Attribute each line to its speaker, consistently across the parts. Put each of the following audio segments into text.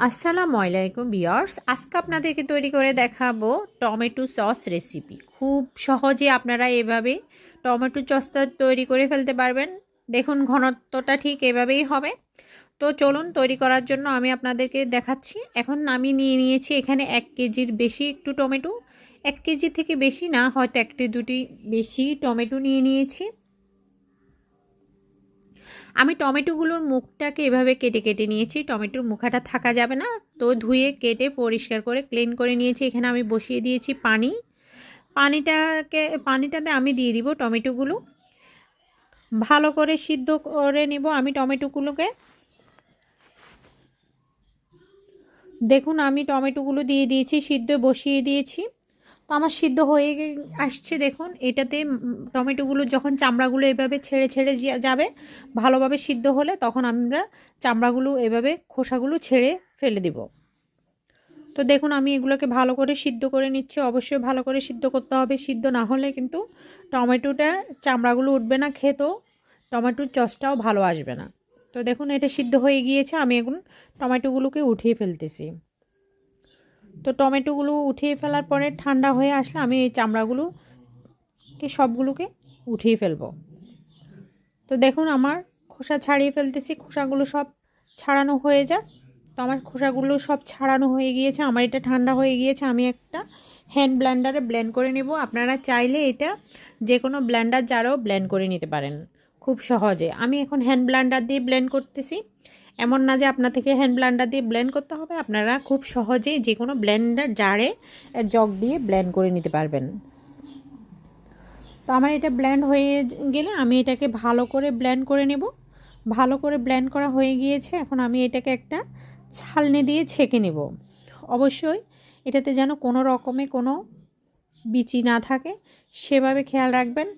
Speaker 1: আসসালামু আলাইকুম বিয়ার্স আজকে আপনাদেরকে তৈরি করে দেখাবো টমেটো সস রেসিপি। খুব সহজে আপনারা এভাবে টমেটো সসটা তৈরি করে ফেলতে পারবেন। দেখুন, ঘনত্বটা ঠিক এভাবেই হবে। তো চলুন, তৈরি করার জন্য আমি আপনাদেরকে দেখাচ্ছি। এখন আমি নিয়ে নিয়েছি এখানে এক কেজির বেশি একটু টমেটো। এক কেজি থেকে বেশি না, হয়তো একটি দুটি বেশি টমেটো নিয়ে নিয়েছি। আমি টমেটোগুলোর মুখটাকে এভাবে কেটে কেটে নিয়েছি, টমেটোর মুখাটা থাকা যাবে না। তো ধুয়ে, কেটে, পরিষ্কার করে ক্লিন করে নিয়েছি। এখানে আমি বসিয়ে দিয়েছি পানি। পানিটাকে, পানিটাতে আমি দিয়ে দিব টমেটোগুলো। ভালো করে সিদ্ধ করে নিব আমি টমেটোগুলোকে। দেখুন, আমি টমেটোগুলো দিয়ে দিয়েছি, সিদ্ধ বসিয়ে দিয়েছি। আমার সিদ্ধ হয়ে আসছে, দেখুন, এটাতে টমেটোগুলো যখন চামড়াগুলো এভাবে ছেড়ে ছেড়ে যাবে, ভালোভাবে সিদ্ধ হলে তখন আমরা চামড়াগুলো এভাবে খোসাগুলো ছেড়ে ফেলে দিব। তো দেখুন, আমি এগুলোকে ভালো করে সিদ্ধ করে নিচ্ছি, অবশ্যই ভালো করে সিদ্ধ করতে হবে, সিদ্ধ না হলে কিন্তু টমেটোটা, চামড়াগুলো উঠবে না খেতেও, টমেটোর চসটাও ভালো আসবে না। তো দেখুন, এটা সিদ্ধ হয়ে গিয়েছে, আমি এখন টমেটোগুলোকে উঠিয়ে ফেলতেছি। তো টমেটোগুলো উঠিয়ে ফেলার পরে ঠান্ডা হয়ে আসলে আমি এই চামড়াগুলোকে সবগুলোকে উঠিয়ে ফেলব। তো দেখুন আমার খোসা ছাড়িয়ে ফেলতেছি, খোসাগুলো সব ছাড়ানো হয়ে যাক। তো আমার খোসাগুলো সব ছাড়ানো হয়ে গিয়েছে, আমার এটা ঠান্ডা হয়ে গিয়েছে, আমি একটা হ্যান্ড ব্ল্যান্ডারে ব্লেন্ড করে নেব। আপনারা চাইলে এটা যে কোনো ব্ল্যান্ডার যারাও ব্লেন্ড করে নিতে পারেন, খুব সহজে। আমি এখন হ্যান্ড ব্ল্যান্ডার দিয়ে ব্লেন্ড করতেছি। এমন না যে আপনার থেকে হ্যান্ড ব্লেন্ডার দিয়ে ব্লেন্ড করতে হবে, আপনারা খুব সহজেই যে কোনো ব্লেন্ডার জারে জগ দিয়ে ব্লেন্ড করে নিতে পারবেন। তো আমার এটা ব্লেন্ড হয়ে গেলে আমি এটাকে ভালো করে ব্লেন্ড করে নেব। ভালো করে ব্লেন্ড করা হয়ে গিয়েছে, এখন আমি এটাকে একটা ছালনি দিয়ে ছেঁকে নেব। অবশ্যই এটাতে যেন কোনো রকমে কোনো বিচি না থাকে, সেভাবে খেয়াল রাখবেন।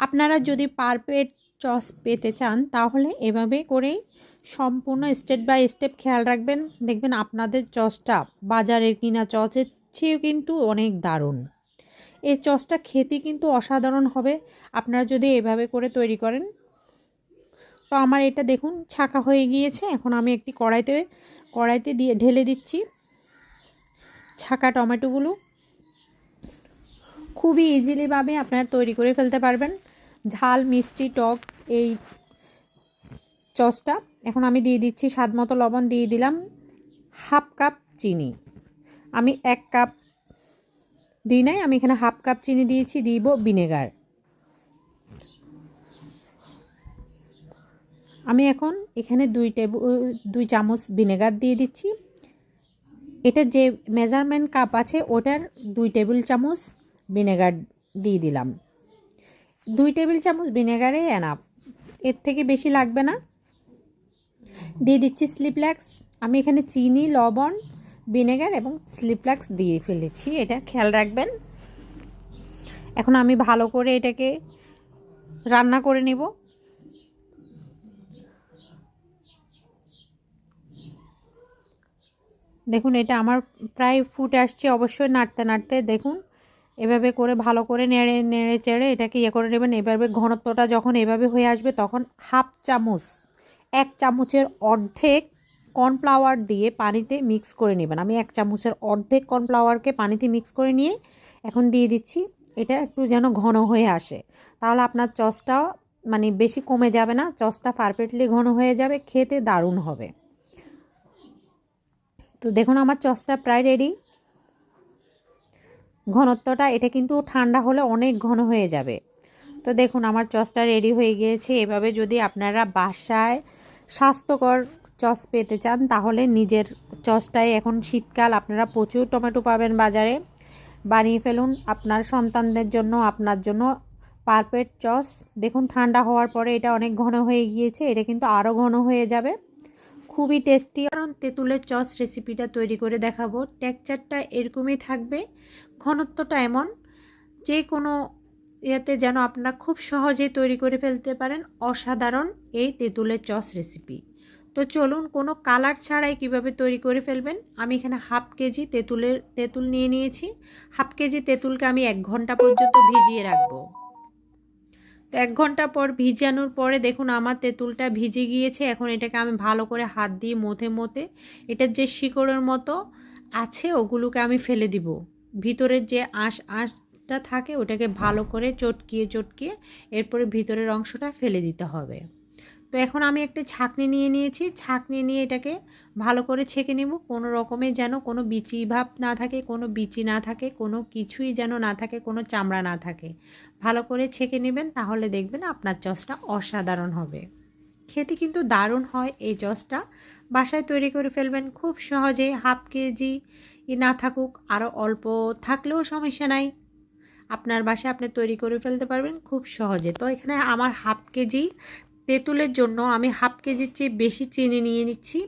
Speaker 1: আপনারা যদি পারফেক্ট চস পেতে চান, তাহলে এভাবে করেই সম্পূর্ণ স্টেপ বাই স্টেপ খেয়াল রাখবেন। দেখবেন আপনাদের চসটা বাজারের কিনা চসের চেয়েও কিন্তু অনেক দারুণ। এই চসটা খেতে কিন্তু অসাধারণ হবে। আপনারা যদি এভাবে করে তৈরি করেন, তো আমার এটা দেখুন, ছাকা হয়ে গিয়েছে। এখন আমি একটি কড়াইতে কড়াইতে দিয়ে ঢেলে দিচ্ছি ছাকা টমেটোগুলো। খুবই ইজিলিভাবে আপনারা তৈরি করে ফেলতে পারবেন। ঝাল, মিষ্টি, টক, এই চসটা এখন আমি দিয়ে দিচ্ছি স্বাদ মতো লবণ, দিয়ে দিলাম হাফ কাপ চিনি। আমি এক কাপ দিই নাই, আমি এখানে হাফ কাপ চিনি দিয়েছি, দিব ভিনেগার। আমি এখন এখানে দুই টেবিল দুই চামচ ভিনেগার দিয়ে দিচ্ছি। এটা যে মেজারমেন্ট কাপ আছে, ওটার দুই টেবিল চামচ ভিনেগার দিয়ে দিলাম। দুই টেবিল চামচ ভিনেগারে এনাফ এর থেকে বেশি লাগবে না। দিয়ে দিচ্ছি স্লিপল্যাক্স আমি এখানে চিনি, লবণ, ভিনেগার এবং স্লিপল্যাক্স দিয়ে ফেলেছি। এটা খেয়াল রাখবেন। এখন আমি ভালো করে এটাকে রান্না করে নিব। দেখুন, এটা আমার প্রায় ফুট আসছে। অবশ্যই নাড়তে নাড়তে দেখুন। এভাবে করে ভালো করে নেড়ে নেড়ে চেড়ে এটাকে ইয়ে করে নেবেন। এভাবে ঘনত্বটা যখন এভাবে হয়ে আসবে তখন হাফ চামচ এক চামচের অর্ধেক কর্নফ্লাওয়ার দিয়ে পানিতে মিক্স করে নেবেন। আমি এক চামচের অর্ধেক কর্নফ্লাওয়ারকে পানিতে মিক্স করে নিয়ে এখন দিয়ে দিচ্ছি। এটা একটু যেন ঘন হয়ে আসে। তাহলে আপনার চসটা মানে বেশি কমে যাবে না চসটা পারফেক্টলি ঘন হয়ে যাবে, খেতে দারুণ হবে। তো দেখুন, আমার চসটা প্রায় রেডি ঘনত্বটা, এটা কিন্তু ঠান্ডা হলে অনেক ঘন হয়ে যাবে। তো দেখুন, আমার চসটা রেডি হয়ে গিয়েছে। এভাবে যদি আপনারা বাসায় স্বাস্থ্যকর চস পেতে চান, তাহলে নিজের চসটাই এখন শীতকাল। আপনারা প্রচুর টমেটো পাবেন বাজারে। বানিয়ে ফেলুন আপনার সন্তানদের জন্য, আপনার জন্য পারফেক্ট চস। দেখুন, ঠান্ডা হওয়ার পরে এটা অনেক ঘন হয়ে গিয়েছে, এটা কিন্তু আরও ঘন হয়ে যাবে। খুবই টেস্টি। কারণ তেঁতুলের চস রেসিপিটা তৈরি করে দেখাবো। টেক্সচারটা এরকমই থাকবে, ঘনত্বটা এমন, যে কোনো ইয়েতে যেন আপনারা খুব সহজে তৈরি করে ফেলতে পারেন অসাধারণ এই তেঁতুলের চস রেসিপি তো চলুন, কোনো কালার ছাড়াই কীভাবে তৈরি করে ফেলবেন? আমি এখানে হাফ কেজি তেঁতুলের, তেঁতুল নিয়ে নিয়েছি। হাফ কেজি তেঁতুলকে আমি এক ঘণ্টা পর্যন্ত ভিজিয়ে রাখব। তো এক ঘণ্টা পর ভিজানোর পরে দেখুন, আমার তেঁতুলটা ভিজে গিয়েছে। এখন এটাকে আমি ভালো করে হাত দিয়ে মোথে মথে এটার যে শিকড়ের মতো আছে, ওগুলোকে আমি ফেলে দিব। ভিতরের যে আঁশ আঁশ আঁশটা থাকে, ওটাকে ভালো করে চটকিয়ে চটকিয়ে এরপরে ভিতরের অংশটা ফেলে দিতে হবে। তো এখন আমি একটা ছাকনি নিয়ে নিয়েছি, ছাকনি নিয়ে এটাকে ভালো করে ছেঁকে নেব। কোনো রকমের যেন কোনো বিচি ভাব না থাকে, কোনো বিচি না থাকে, কোনো কিছুই যেন না থাকে, কোনো চামড়া না থাকে। ভালো করে ছেঁকে নেবেন, তাহলে দেখবেন আপনার চসটা অসাধারণ হবে। খেতে কিন্তু দারুণ হয় এই চসটা বাসায় তৈরি করে ফেলবেন, খুব সহজে হাফ কেজি না থাকুক আরও অল্প থাকলেও সমস্যা নাই। আপনার বাসায় আপনি তৈরি করে ফেলতে পারবেন খুব সহজে। তো এখানে আমার হাফ কেজি তেঁতুলের জন্য আমি হাফ কেজির চেয়ে বেশি চিনি নিয়ে নিচ্ছি।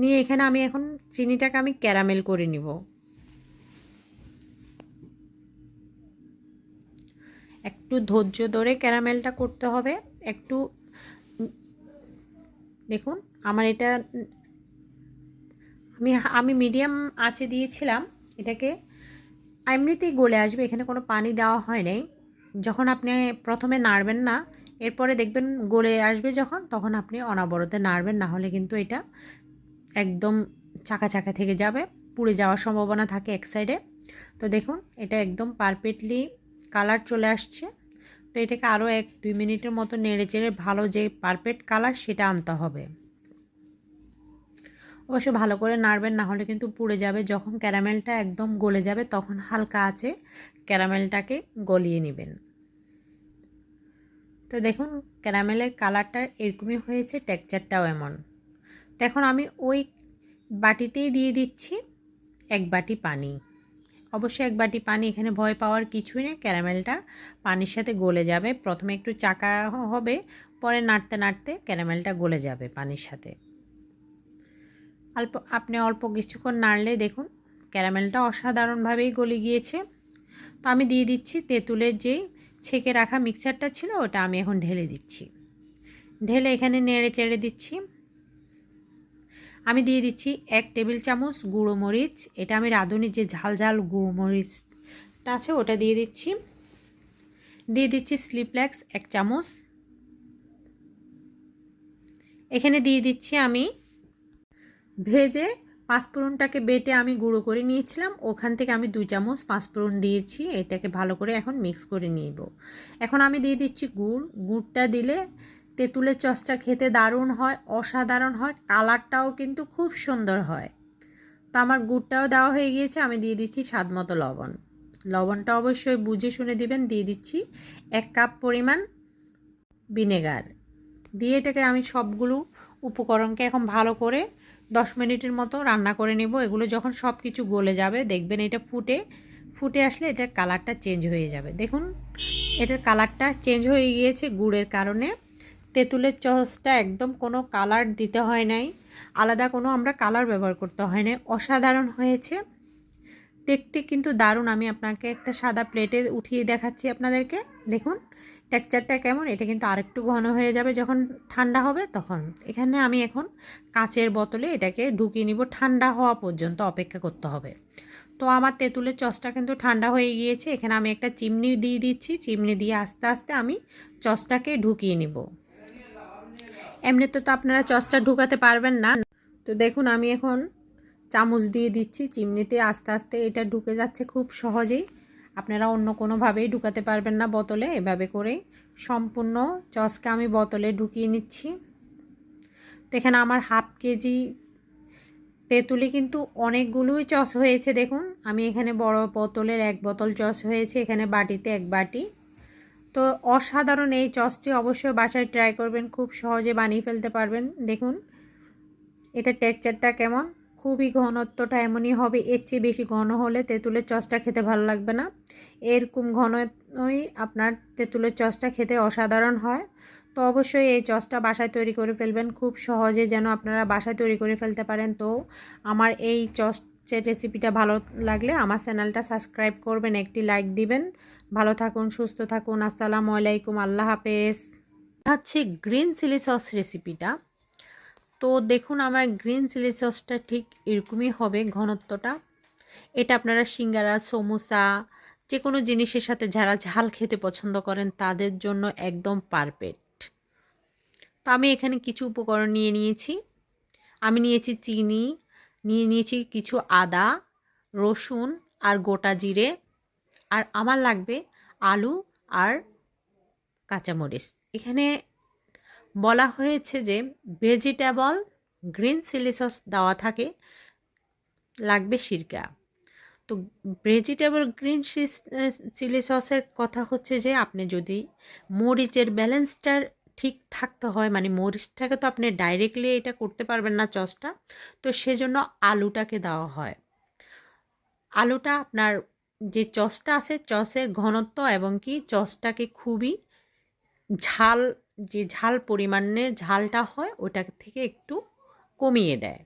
Speaker 1: নিয়ে এখানে আমি এখন চিনিটাকে আমি ক্যারামেল করে নিব। একটু ধৈর্য ধরে ক্যারামেলটা করতে হবে। একটু দেখুন, আমার এটা আমি আমি মিডিয়াম আঁচে দিয়েছিলাম এটাকে। এমনিতেই গলে আসবে, এখানে কোনো পানি দেওয়া হয় নাই। যখন আপনি প্রথমে নাড়বেন না, এরপরে দেখবেন গলে আসবে যখন, তখন আপনি অনাবরতে নাড়বেন, না হলে কিন্তু এটা একদম চাকা চাকা থেকে যাবে, পুড়ে যাওয়ার সম্ভাবনা থাকে এক সাইডে তো দেখুন, এটা একদম পারফেক্টলি কালার চলে আসছে। তো এটাকে আরও এক দুই মিনিটের মতো নেড়ে চেড়ে ভালো যে পারফেক্ট কালার, সেটা আনতে হবে। অবশ্য ভালো করে নাড়বেন, না হলে কিন্তু পুড়ে যাবে। যখন ক্যারামেলটা একদম গলে যাবে, তখন হালকা আছে ক্যারামেলটাকে গলিয়ে নেবেন। তো দেখুন, ক্যারামেলের কালারটা এরকমই হয়েছে, টেক্সচারটাও এমন। এখন আমি ওই বাটিতেই দিয়ে দিচ্ছি এক বাটি পানি। অবশ্যই এক বাটি পানি এখানে ভয় পাওয়ার কিছুই নেই, ক্যারামেলটা পানির সাথে গলে যাবে। প্রথমে একটু চাকা হবে, পরে নাড়তে নাড়তে ক্যারামেলটা গলে যাবে পানির সাথে। অল্প, আপনি অল্প কিছুক্ষণ নাড়লে দেখুন ক্যারামেলটা অসাধারণভাবেই গলে গিয়েছে। তো আমি দিয়ে দিচ্ছি তেঁতুলের যেই ছেঁকে রাখা মিক্সারটা ছিল ওটা আমি এখন ঢেলে দিচ্ছি। ঢেলে এখানে নেড়ে চেড়ে দিচ্ছি। আমি দিয়ে দিচ্ছি এক টেবিল চামচ গুঁড়ো মরিচ, এটা আমি রাঁধুনির যে ঝাল ঝাল গুঁড়ো মরিচটা আছে ওটা দিয়ে দিচ্ছি। দিয়ে দিচ্ছি স্লিপলেক্স এক চামচ। এখানে দিয়ে দিচ্ছি আমি ভেজে পাঁচফোড়নটাকে বেটে আমি গুঁড়ো করে নিয়েছিলাম। ওখান থেকে আমি দুই চামচ পাঁচফোড়ন দিয়েছি। এটাকে ভালো করে এখন মিক্স করে নিব। এখন আমি দিয়ে দিচ্ছি গুড়। গুড়টা দিলে তেঁতুলের চসটা খেতে দারুণ হয়, অসাধারণ হয়, কালারটাও কিন্তু খুব সুন্দর হয়। তো আমার গুড়টাও দেওয়া হয়ে গিয়েছে। আমি দিয়ে দিচ্ছি স্বাদ মতো লবণ। লবণটা অবশ্যই বুঝে শুনে দিবেন। দিয়ে দিচ্ছি এক কাপ পরিমাণ ভিনেগার। দিয়ে এটাকে আমি সবগুলো উপকরণকে এখন ভালো করে দশ মিনিটের মতো রান্না করে নেব। এগুলো যখন সব কিছু গলে যাবে, দেখবেন এটা ফুটে ফুটে আসলে এটার কালারটা চেঞ্জ হয়ে যাবে। দেখুন, এটার কালারটা চেঞ্জ হয়ে গিয়েছে গুড়ের কারণে। তেঁতুলের চসটা একদম কোনো কালার দিতে হয় নাই। আলাদা কোনো আমরা কালার ব্যবহার করতে হয় নাই। অসাধারণ হয়েছে। দেখতে কিন্তু দারুণ। আমি আপনাকে একটা সাদা প্লেটে উঠিয়ে দেখাচ্ছি আপনাদেরকে। দেখুন টেক্সচারটা কেমন, এটা কিন্তু আরেকটু ঘন হয়ে যাবে যখন ঠান্ডা হবে তখন। এখানে আমি এখন কাচের বোতলে এটাকে ঢুকিয়ে নিব ঠান্ডা হওয়া পর্যন্ত অপেক্ষা করতে হবে। তো আমার তেঁতুলের চসটা কিন্তু ঠান্ডা হয়ে গিয়েছে, এখানে আমি একটা চিমনি দিয়ে দিচ্ছি, চিমনি দিয়ে আস্তে আস্তে আমি চসটাকে ঢুকিয়ে নিব। এমনিতে তো আপনারা চসটা ঢুকাতে পারবেন না। তো দেখুন আমি এখন চামচ দিয়ে দিচ্ছি, চিমনিতে আস্তে আস্তে এটা ঢুকে যাচ্ছে খুব সহজেই। আপনারা অন্য কোনোভাবেই ঢুকাতে পারবেন না বোতলে। এভাবে করে সম্পূর্ণ চসকে আমি বোতলে ঢুকিয়ে নিচ্ছি। তো এখানে আমার হাফ কেজি তেঁতুলি কিন্তু অনেকগুলোই চস হয়েছে, দেখুন। আমি এখানে বড় বোতলের এক বোতল চস হয়েছে, এখানে বাটিতে এক বাটি। তো অসাধারণ এই চসটি অবশ্যই বাসায় ট্রাই করবেন, খুব সহজে বানিয়ে ফেলতে পারবেন। দেখুন, এটা টেক্সচারটা কেমন। খুবই ঘনত্বটা এমনই হবে, এর চেয়ে বেশি ঘন হলে তেঁতুলের চসটা খেতে ভালো লাগবে না। এরকম ঘনই আপনার তেঁতুলের চসটা খেতে অসাধারণ হয়। তো অবশ্যই এই চসটা বাসায় তৈরি করে ফেলবেন, খুব সহজে যেন আপনারা বাসায় তৈরি করে ফেলতে পারেন। তো আমার এই চসের রেসিপিটা ভালো লাগলে আমার চ্যানেলটা সাবস্ক্রাইব করবেন, একটি লাইক দিবেন। ভালো থাকুন, সুস্থ থাকুন, আসসালামু আলাইকুম, আল্লাহ হাফেজ। হচ্ছে গ্রিন চিলি সস রেসিপিটা। তো দেখুন, আমার গ্রিন চিলি সসটা ঠিক এরকমই হবে ঘনত্বটা। এটা আপনারা সিঙ্গারা, সমোসা যে কোনো জিনিসের সাথে যারা ঝাল খেতে পছন্দ করেন, তাদের জন্য একদম পারফেক্ট। তো আমি এখানে কিছু উপকরণ নিয়ে নিয়েছি। আমি নিয়েছি চিনি, নিয়ে নিয়েছি কিছু আদা, রসুন আর গোটা জিরে, আর আমার লাগবে আলু আর কাঁচামরিচ। এখানে বলা হয়েছে যে ভেজিটেবল গ্রিন চিলি সস দেওয়া থাকে, লাগবে সিরকা। তো ভেজিটেবল গ্রিন চিলি সসের কথা হচ্ছে যে আপনি যদি মরিচের ব্যালেন্সটার ঠিক থাকতে হয় মানে মরিচটাকে তো আপনি ডাইরেক্টলি এটা করতে পারবেন না চসটা, তো সেজন্য আলুটাকে দেওয়া হয়। আলুটা আপনার যে চসটা আছে, চসের ঘনত্ব এবং কি চসটাকে খুবই ঝাল যে ঝাল পরিমাণে ঝালটা হয়, ওটা থেকে একটু কমিয়ে দেয়।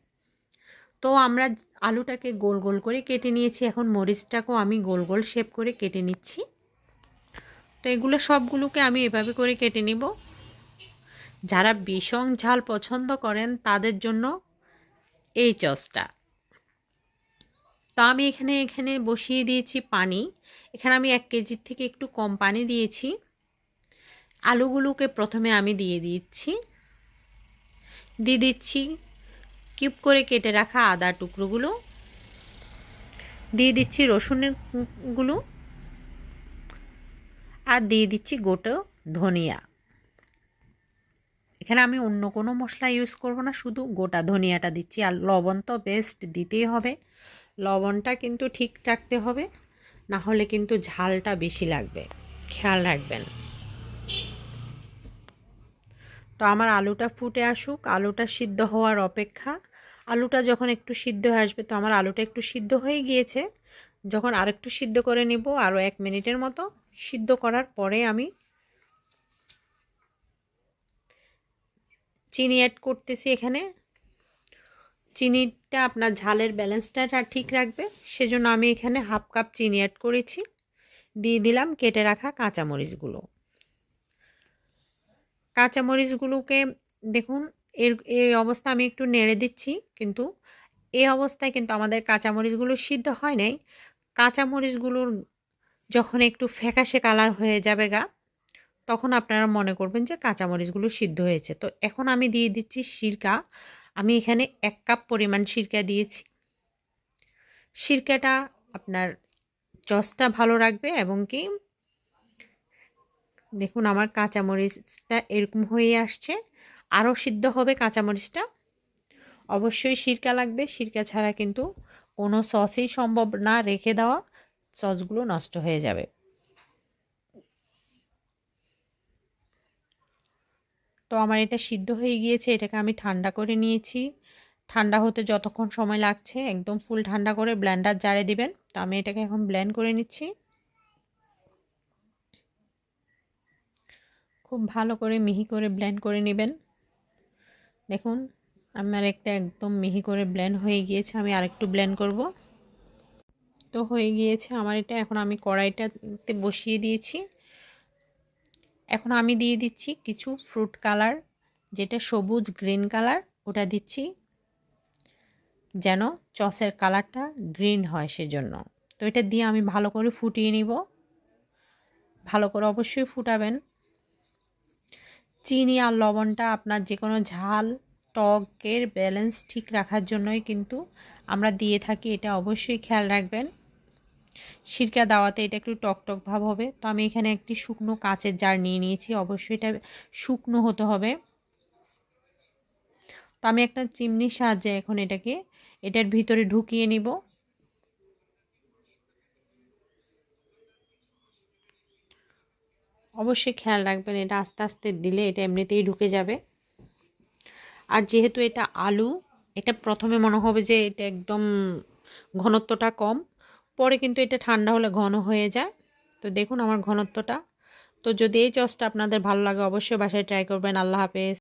Speaker 1: তো আমরা আলুটাকে গোল গোল করে কেটে নিয়েছি। এখন মরিচটাকেও আমি গোল গোল শেপ করে কেটে নিচ্ছি। তো এগুলো সবগুলোকে আমি এভাবে করে কেটে নিব। যারা ভীষণ ঝাল পছন্দ করেন, তাদের জন্য এই চসটা তো আমি এখানে এখানে বসিয়ে দিয়েছি পানি। এখানে আমি এক কেজির থেকে একটু কম পানি দিয়েছি। আলুগুলোকে প্রথমে আমি দিয়ে দিচ্ছি। দিয়ে দিচ্ছি কিউব করে কেটে রাখা আদা টুকরোগুলো। দিয়ে দিচ্ছি রসুনেরগুলো আর দিয়ে দিচ্ছি গোটো ধনিয়া। এখানে আমি অন্য কোনো মশলা ইউজ করব না, শুধু গোটা ধনিয়াটা দিচ্ছি। আর লবণ তো বেস্ট দিতেই হবে। লবণটা কিন্তু ঠিক রাখতে হবে, না হলে কিন্তু ঝালটা বেশি লাগবে। খেয়াল রাখবেন। তো আমার আলুটা ফুটে আসুক, আলুটা সিদ্ধ হওয়ার অপেক্ষা। আলুটা যখন একটু সিদ্ধ হয়ে আসবে, তো আমার আলুটা একটু সিদ্ধ হয়ে গিয়েছে। যখন আরেকটু সিদ্ধ করে নিব, আরও এক মিনিটের মতো সিদ্ধ করার পরে আমি চিনি অ্যাড করতেছি এখানে। চিনিটা আপনার ঝালের ব্যালেন্সটা ঠিক রাখবে, সেজন্য আমি এখানে হাফ কাপ চিনি অ্যাড করেছি। দিয়ে দিলাম কেটে রাখা কাঁচামরিচগুলো। কাঁচামরিচগুলোকে দেখুন, এর, এই অবস্থা আমি একটু নেড়ে দিচ্ছি, কিন্তু এই অবস্থায় কিন্তু আমাদের কাঁচামরিচগুলো সিদ্ধ হয় নাই। কাঁচামরিচগুলোর যখন একটু ফ্যাকাশে কালার হয়ে যাবে গা, তখন আপনারা মনে করবেন যে কাঁচামরিচগুলো সিদ্ধ হয়েছে। তো এখন আমি দিয়ে দিচ্ছি সিরকা। আমি এখানে এক কাপ পরিমাণ সিরকা দিয়েছি। সিরকাটা আপনার চসটা ভালো রাখবে এবং কি দেখুন, আমার কাঁচামরিচটা এরকম হয়ে আসছে। আরও সিদ্ধ হবে কাঁচামরিচটা। অবশ্যই সিরকা লাগবে। সিরকা ছাড়া কিন্তু কোনো সসই সম্ভব না। রেখে দেওয়া সসগুলো নষ্ট হয়ে যাবে। তো আমার এটা সিদ্ধ হয়ে গিয়েছে। এটাকে আমি ঠান্ডা করে নিয়েছি। ঠান্ডা হতে যতক্ষণ সময় লাগছে, একদম ফুল ঠান্ডা করে ব্ল্যান্ডার জারে দিবেন। তো আমি এটাকে এখন ব্ল্যান্ড করে নিচ্ছি। খুব ভালো করে মিহি করে ব্ল্যান্ড করে নেবেন। দেখুন, আমার একটা একদম মিহি করে ব্ল্যান্ড হয়ে গিয়েছে, আমি আরেকটু ব্ল্যান্ড করব। তো হয়ে গিয়েছে আমার এটা, এখন আমি কড়াইটাতে বসিয়ে দিয়েছি। এখন আমি দিয়ে দিচ্ছি কিছু ফ্রুট কালার যেটা সবুজ গ্রিন কালার ওটা দিচ্ছি যেন চসের কালারটা গ্রিন হয় সেজন্য। তো এটা দিয়ে আমি ভালো করে ফুটিয়ে নিব। ভালো করে অবশ্যই ফুটাবেন। চিনি আর লবণটা আপনার যে কোনো ঝাল টকের ব্যালেন্স ঠিক রাখার জন্যই কিন্তু আমরা দিয়ে থাকি, এটা অবশ্যই খেয়াল রাখবেন। সিরকা দাওয়াতে এটা একটু টক টক ভাব হবে। তো আমি এখানে একটি শুকনো কাঁচের জার নিয়ে নিয়েছি, অবশ্যই এটা শুকনো হতে হবে। তো আমি একটা চিমনির সাহায্যে এখন এটাকে, এটার ভিতরে ঢুকিয়ে নিব। অবশ্যই খেয়াল রাখবেন, এটা আস্তে আস্তে দিলে এটা এমনিতেই ঢুকে যাবে। আর যেহেতু এটা আলু, এটা প্রথমে মনে হবে যে এটা একদম ঘনত্বটা কম, পরে কিন্তু এটা ঠান্ডা হলে ঘন হয়ে যায়। তো দেখুন আমার ঘনত্বটা। তো যদি এই চসটা আপনাদের ভালো লাগে, অবশ্যই বাসায় ট্রাই করবেন। আল্লাহ হাফেজ।